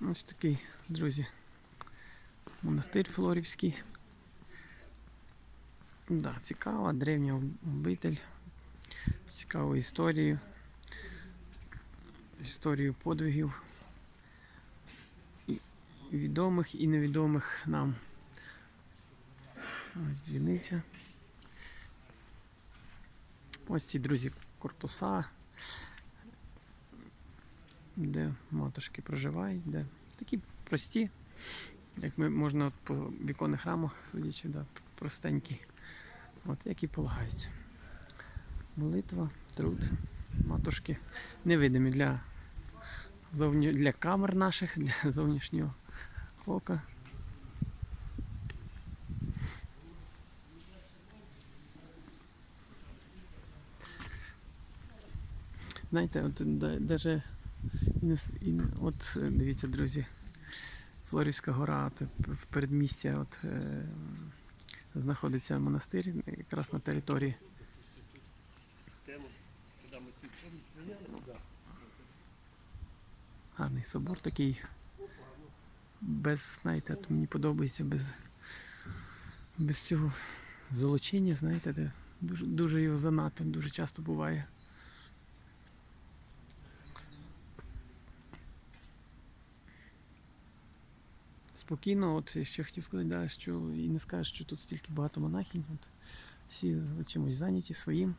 Ось такий, друзі, монастир Флорівський. Да, цікава, древня обитель, з цікавою історією, історією подвигів відомих і невідомих нам. Ось дзвіниця. Ось ці друзі корпуса, де матушки проживають, де такі прості, як ми можна по віконних рамах, судячи, да, простенькі, от, як і полагається. Молитва, труд, матушки невидимі для, зовні, для камер наших, для зовнішнього ока. Знаєте, от даже не, і от е, дивіться, друзі, Флорівська гора, в передмістя от, е, знаходиться монастир якраз на території. Гарний собор такий. Без, знаєте, от мені подобається без, без цього золочіння, знаєте, де дуже, дуже його занадто, дуже часто буває. Спокійно, от ще хотів сказати, да, що і не скажеш, що тут стільки багато монахинь. От, всі чимось зайняті своїм.